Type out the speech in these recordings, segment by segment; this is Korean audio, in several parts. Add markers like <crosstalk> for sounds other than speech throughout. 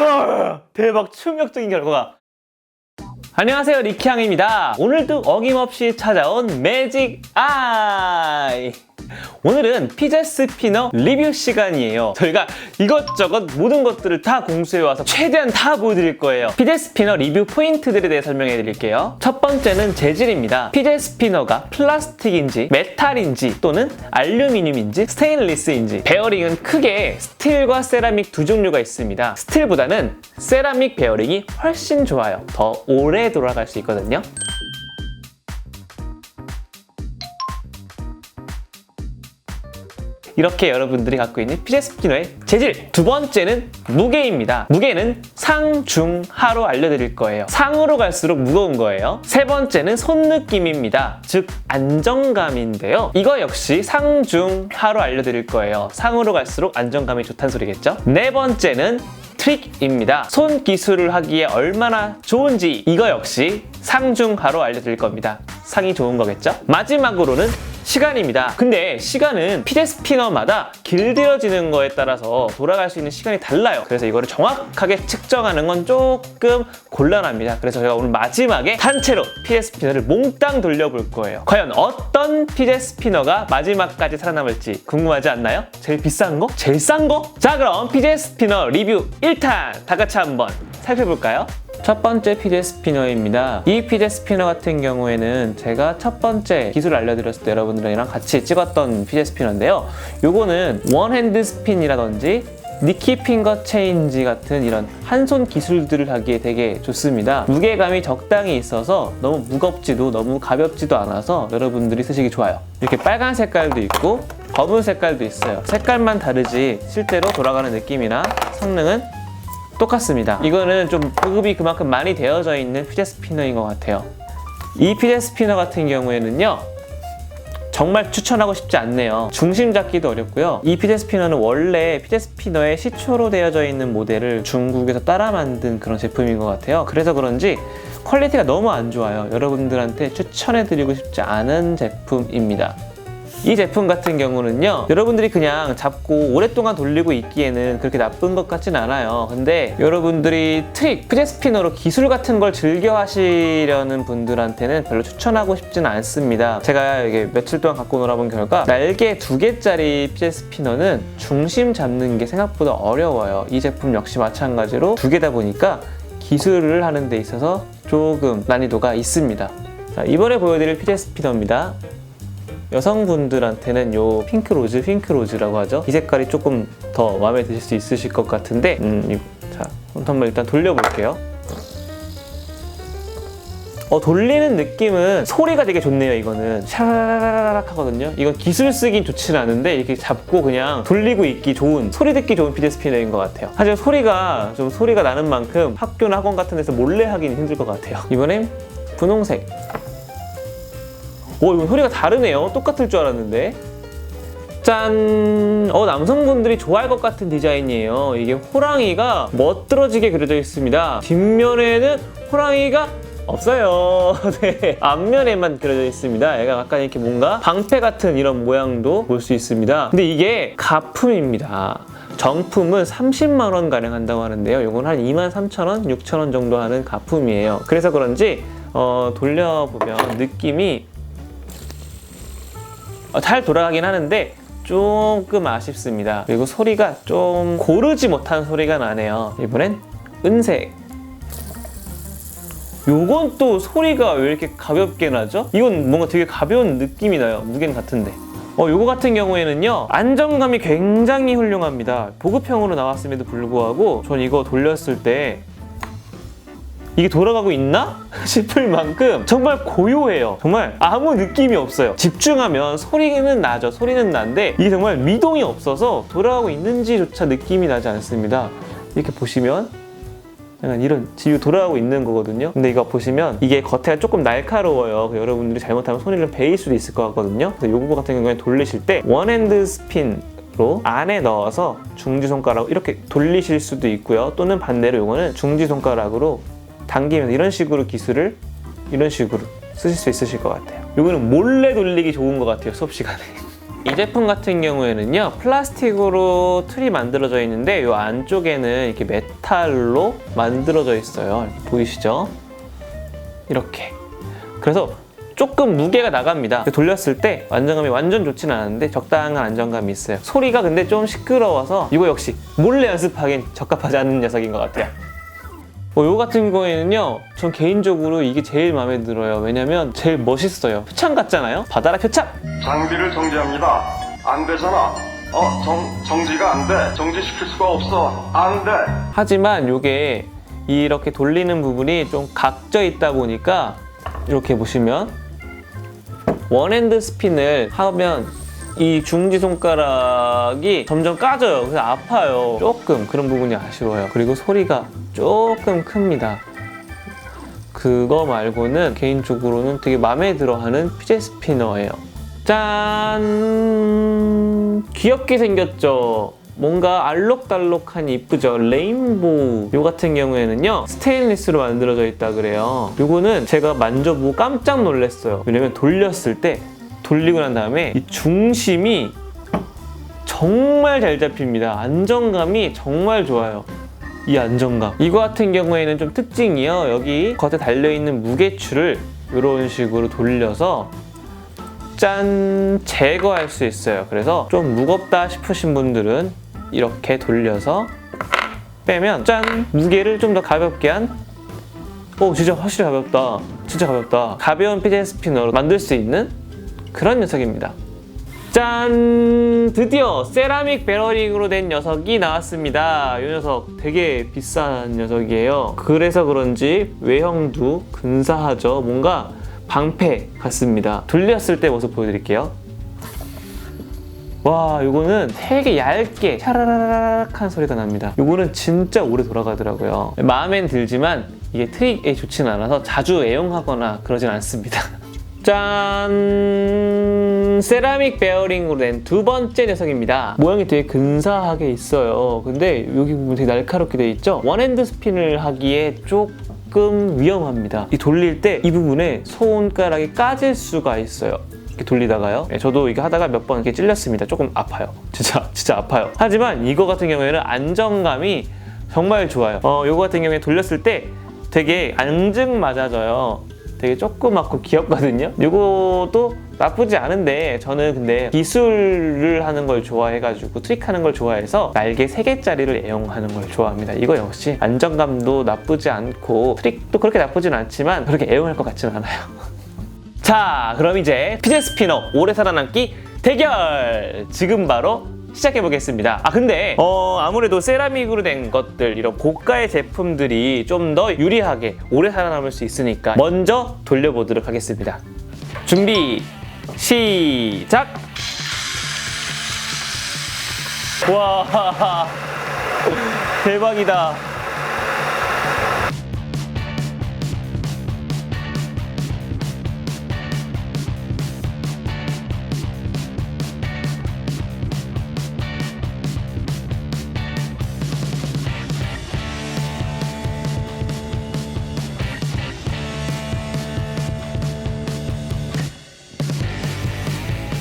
아, 대박 충격적인 결과가. 안녕하세요 리키양입니다. 오늘도 어김없이 찾아온 매직 아이 오늘은 피자 스피너 리뷰 시간이에요. 저희가 이것저것 모든 것들을 다 공수해와서 최대한 다 보여드릴 거예요. 피자 스피너 리뷰 포인트들에 대해 설명해 드릴게요. 첫 번째는 재질입니다. 피자 스피너가 플라스틱인지 메탈인지 또는 알루미늄인지 스테인리스인지 베어링은 크게 스틸과 세라믹 두 종류가 있습니다. 스틸보다는 세라믹 베어링이 훨씬 좋아요. 더 오래 돌아갈 수 있거든요 이렇게 여러분들이 갖고 있는 피제 스피너의 재질. 두 번째는 무게입니다. 무게는 상, 중, 하로 알려드릴 거예요. 상으로 갈수록 무거운 거예요. 세 번째는 손 느낌입니다. 즉 안정감인데요. 이거 역시 상, 중, 하로 알려드릴 거예요. 상으로 갈수록 안정감이 좋다는 소리겠죠? 네 번째는 트릭입니다. 손 기술을 하기에 얼마나 좋은지. 이거 역시 상중하로 알려드릴 겁니다. 상이 좋은 거겠죠? 마지막으로는 시간입니다. 근데 시간은 피제 스피너마다 길들여지는 거에 따라서 돌아갈 수 있는 시간이 달라요. 그래서 이거를 정확하게 측정하는 건 조금 곤란합니다. 그래서 제가 오늘 마지막에 단체로 피제 스피너를 몽땅 돌려볼 거예요. 과연 어떤 피제 스피너가 마지막까지 살아남을지 궁금하지 않나요? 제일 비싼 거? 제일 싼 거? 자 그럼 피제 스피너 리뷰 1탄 다 같이 한번 살펴볼까요? 첫 번째 피제 스피너입니다. 이 피제 스피너 같은 경우에는 제가 첫 번째 기술을 알려드렸을 때 여러분들이랑 같이 찍었던 피제 스피너인데요. 요거는 원핸드 스핀이라든지 니키 핑거 체인지 같은 이런 한 손 기술들을 하기에 되게 좋습니다. 무게감이 적당히 있어서 너무 무겁지도 너무 가볍지도 않아서 여러분들이 쓰시기 좋아요. 이렇게 빨간 색깔도 있고 검은 색깔도 있어요. 색깔만 다르지 실제로 돌아가는 느낌이나 성능은 똑같습니다. 이거는 좀 보급이 그만큼 많이 되어져 있는 피제 스피너인 것 같아요. 이 피제 스피너 같은 경우에는요. 정말 추천하고 싶지 않네요. 중심 잡기도 어렵고요. 이 피제 스피너는 원래 피제 스피너의 시초로 되어져 있는 모델을 중국에서 따라 만든 그런 제품인 것 같아요. 그래서 그런지 퀄리티가 너무 안 좋아요. 여러분들한테 추천해드리고 싶지 않은 제품입니다. 이 제품 같은 경우는요 여러분들이 그냥 잡고 오랫동안 돌리고 있기에는 그렇게 나쁜 것 같진 않아요. 근데 여러분들이 트릭, 피제 스피너로 기술 같은 걸 즐겨 하시려는 분들한테는 별로 추천하고 싶지는 않습니다. 제가 이게 며칠 동안 갖고 놀아본 결과 날개 두 개짜리 피제 스피너는 중심 잡는 게 생각보다 어려워요. 이 제품 역시 마찬가지로 두 개다 보니까 기술을 하는 데 있어서 조금 난이도가 있습니다. 자, 이번에 보여드릴 피제 스피너입니다 여성분들한테는 요 핑크 로즈, 핑크 로즈라고 하죠. 이 색깔이 조금 더 마음에 드실 수 있으실 것 같은데, 음, 이거, 자, 한번 일단 돌려볼게요. 어, 돌리는 느낌은 소리가 되게 좋네요, 이거는. 샤라라락 하거든요. 이건 기술 쓰긴 좋지는 않은데, 이렇게 잡고 그냥 돌리고 있기 좋은, 소리 듣기 좋은 피드 스피너인 것 같아요. 하지만 소리가, 좀 소리가 나는 만큼 학교나 학원 같은 데서 몰래 하기는 힘들 것 같아요. 이번엔 분홍색. 오, 이거 소리가 다르네요. 똑같을 줄 알았는데. 짠! 어, 남성분들이 좋아할 것 같은 디자인이에요. 이게 호랑이가 멋들어지게 그려져 있습니다. 뒷면에는 호랑이가 없어요. <laughs> 네. 앞면에만 그려져 있습니다. 얘가 약간 이렇게 뭔가 방패 같은 이런 모양도 볼 수 있습니다. 근데 이게 가품입니다. 정품은 30만 원 가량 한다고 하는데요. 이건 한 2만 3천 원, 6천 원 정도 하는 가품이에요. 그래서 그런지 어, 돌려보면 느낌이 어, 잘 돌아가긴 하는데 조금 아쉽습니다. 그리고 소리가 좀 고르지 못한 소리가 나네요. 이번엔 은색. 요건 또 소리가 왜 이렇게 가볍게 나죠? 이건 뭔가 되게 가벼운 느낌이 나요. 무게는 같은데. 어, 요거 같은 경우에는요, 안정감이 굉장히 훌륭합니다. 보급형으로 나왔음에도 불구하고, 전 이거 돌렸을 때, 이게 돌아가고 있나? <laughs> 싶을 만큼 정말 고요해요. 정말 아무 느낌이 없어요. 집중하면 소리는 나죠. 소리는 나는데 이게 정말 미동이 없어서 돌아가고 있는지조차 느낌이 나지 않습니다. 이렇게 보시면 약간 이런 지금 돌아가고 있는 거거든요. 근데 이거 보시면 이게 겉에가 조금 날카로워요. 여러분들이 잘못하면 소리를 베일 수도 있을 것 같거든요. 그래서 요거 같은 경우에 돌리실 때 원핸드 스핀 로 안에 넣어서 중지 손가락 이렇게 돌리실 수도 있고요. 또는 반대로 요거는 중지 손가락으로 당기면서 이런 식으로 기술을 이런 식으로 쓰실 수 있으실 것 같아요. 이거는 몰래 돌리기 좋은 것 같아요 수업 시간에. <laughs> 이 제품 같은 경우에는요 플라스틱으로 틀이 만들어져 있는데 이 안쪽에는 이렇게 메탈로 만들어져 있어요 보이시죠? 이렇게 그래서 조금 무게가 나갑니다 돌렸을 때 안정감이 완전 좋지는 않은데 적당한 안정감이 있어요 소리가 근데 좀 시끄러워서 이거 역시 몰래 연습하기엔 적합하지 않은 녀석인 것 같아요 뭐, 요 같은 거에는요, 전 개인적으로 이게 제일 마음에 들어요. 왜냐면 제일 멋있어요. 표창 같잖아요? 받아라, 표창! 장비를 정지합니다. 안 되잖아. 어, 정, 정지가 안 돼. 정지시킬 수가 없어. 안 돼. 하지만 요게 이렇게 돌리는 부분이 좀 각져 있다 보니까 이렇게 보시면 원핸드 스핀을 하면 이 중지 손가락이 점점 까져요. 그래서 아파요. 조금 그런 부분이 아쉬워요. 그리고 소리가 조금 큽니다. 그거 말고는 개인적으로는 되게 마음에 들어하는 피제 스피너예요. 짠! 귀엽게 생겼죠? 뭔가 알록달록하니 이쁘죠? 레인보우. 요 같은 경우에는요, 스테인리스로 만들어져 있다 그래요. 요거는 제가 만져보고 깜짝 놀랐어요. 왜냐면 돌렸을 때, 돌리고 난 다음에 이 중심이 정말 잘 잡힙니다. 안정감이 정말 좋아요. 이 안정감. 이거 같은 경우에는 좀 특징이요. 여기 겉에 달려있는 무게추를 이런 식으로 돌려서 짠 제거할 수 있어요. 그래서 좀 무겁다 싶으신 분들은 이렇게 돌려서 빼면 짠 무게를 좀 더 가볍게 한 오, 진짜 확실히 가볍다. 진짜 가볍다. 가벼운 피제 스피너로 만들 수 있는 그런 녀석입니다. 짠! 드디어 세라믹 베러링으로 된 녀석이 나왔습니다. 이 녀석 되게 비싼 녀석이에요. 그래서 그런지 외형도 근사하죠. 뭔가 방패 같습니다. 돌렸을 때 모습 보여드릴게요. 와, 이거는 되게 얇게 샤라라락한 소리가 납니다. 이거는 진짜 오래 돌아가더라고요. 마음엔 들지만 이게 트릭에 좋지는 않아서 자주 애용하거나 그러진 않습니다. <laughs> 짠! 세라믹 베어링으로 된 두 번째 녀석입니다. 모양이 되게 근사하게 있어요. 근데 여기 부분 되게 날카롭게 돼 있죠? 원핸드 스핀을 하기에 조금 위험합니다. 이 돌릴 때 이 부분에 손가락이 까질 수가 있어요. 이렇게 돌리다가요. 예, 저도 이거 하다가 몇 번 이렇게 찔렸습니다. 조금 아파요. <laughs> 진짜 진짜 아파요. 하지만 이거 같은 경우에는 안정감이 정말 좋아요. 어, 이거 같은 경우에 돌렸을 때 되게 앙증 맞아져요. 되게 조그맣고 귀엽거든요. 이것도 나쁘지 않은데 저는 근데 기술을 하는 걸 좋아해가지고 트릭하는 걸 좋아해서 날개 3개짜리를 애용하는 걸 좋아합니다. 이거 역시 안정감도 나쁘지 않고 트릭도 그렇게 나쁘진 않지만 그렇게 애용할 것 같지는 않아요. <laughs> 자, 그럼 이제 피제 스피너 오래 살아남기 대결! 지금 바로 시작해 보겠습니다. 아, 근데, 어, 아무래도 세라믹으로 된 것들, 이런 고가의 제품들이 좀 더 유리하게 오래 살아남을 수 있으니까 먼저 돌려보도록 하겠습니다. 준비, 시작! 와, <laughs> 대박이다.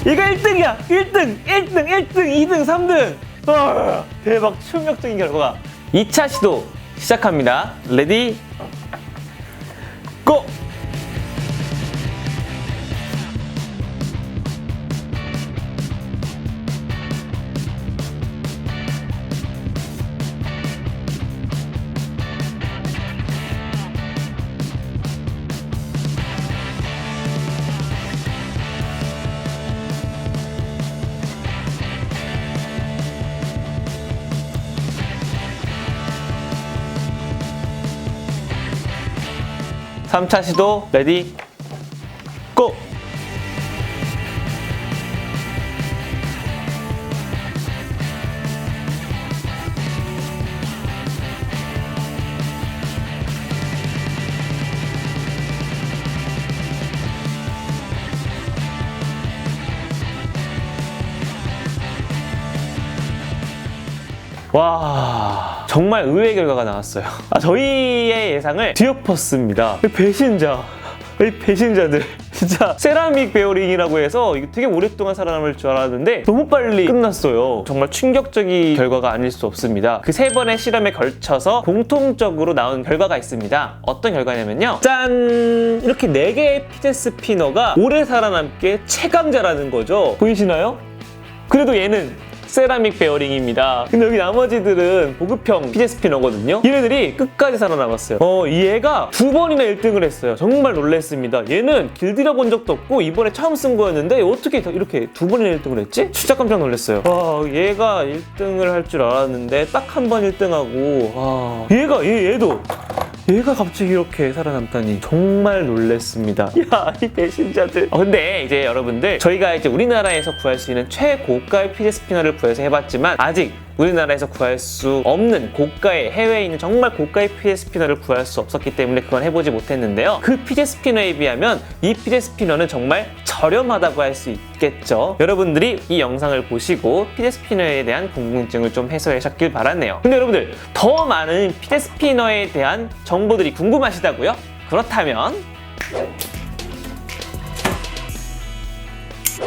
이거 1등이야! 1등! 1등! 1등! 2등! 3등! 와, 대박 충격적인 결과가 2차 시도 시작합니다. 레디 고! 삼차 시도 레디 고! 와 정말 의외의 결과가 나왔어요. 아, 저희의 예상을 뒤엎었습니다. 이 배신자, 이 배신자들 <laughs> 진짜 세라믹 베어링이라고 해서 이게 되게 오랫동안 살아남을 줄 알았는데 너무 빨리 끝났어요. 정말 충격적인 결과가 아닐 수 없습니다. 그 세 번의 실험에 걸쳐서 공통적으로 나온 결과가 있습니다. 어떤 결과냐면요. 짠! 이렇게 네 개의 피제 스피너가 오래 살아남게 최강자라는 거죠. 보이시나요? 그래도 얘는 세라믹 베어링입니다. 근데 여기 나머지들은 보급형 피제 스피너거든요. 얘네들이 끝까지 살아남았어요. 어, 이 얘가 두 번이나 1등을 했어요. 정말 놀랐습니다. 얘는 길들여 본 적도 없고 이번에 처음 쓴 거였는데 어떻게 더 이렇게 두 번이나 1등을 했지? 진짜 깜짝 놀랐어요. 와, 얘가 1등을 할 줄 알았는데 딱 한 번 1등하고 와, 얘가 얘 얘도 얘가 갑자기 이렇게 살아남다니 정말 놀랬습니다. <laughs> 야, 이 배신자들. 어, 근데 이제 여러분들 저희가 이제 우리나라에서 구할 수 있는 최고가의 피제 스피너를 구해서 해봤지만 아직 우리나라에서 구할 수 없는 고가의 해외에 있는 정말 고가의 피제 스피너를 구할 수 없었기 때문에 그건 해보지 못했는데요. 그 피제 스피너에 비하면 이 피제 스피너는 정말 저렴하다고 할 수 있겠죠. 여러분들이 이 영상을 보시고 피제 스피너에 대한 궁금증을 좀 해소하셨길 바라네요. 근데 여러분들 더 많은 피제 스피너에 대한 정보들이 궁금하시다고요? 그렇다면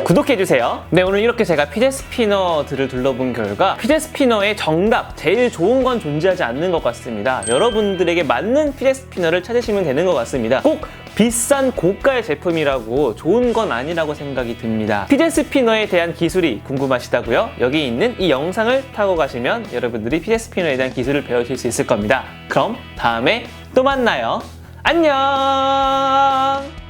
구독해주세요. 네, 오늘 이렇게 제가 피제 스피너들을 둘러본 결과 피제 스피너의 정답, 제일 좋은 건 존재하지 않는 것 같습니다. 여러분들에게 맞는 피제 스피너를 찾으시면 되는 것 같습니다. 꼭 비싼 고가의 제품이라고 좋은 건 아니라고 생각이 듭니다. 피제 스피너에 대한 기술이 궁금하시다고요? 여기 있는 이 영상을 타고 가시면 여러분들이 피제 스피너에 대한 기술을 배우실 수 있을 겁니다. 그럼 다음에 또 만나요. 안녕!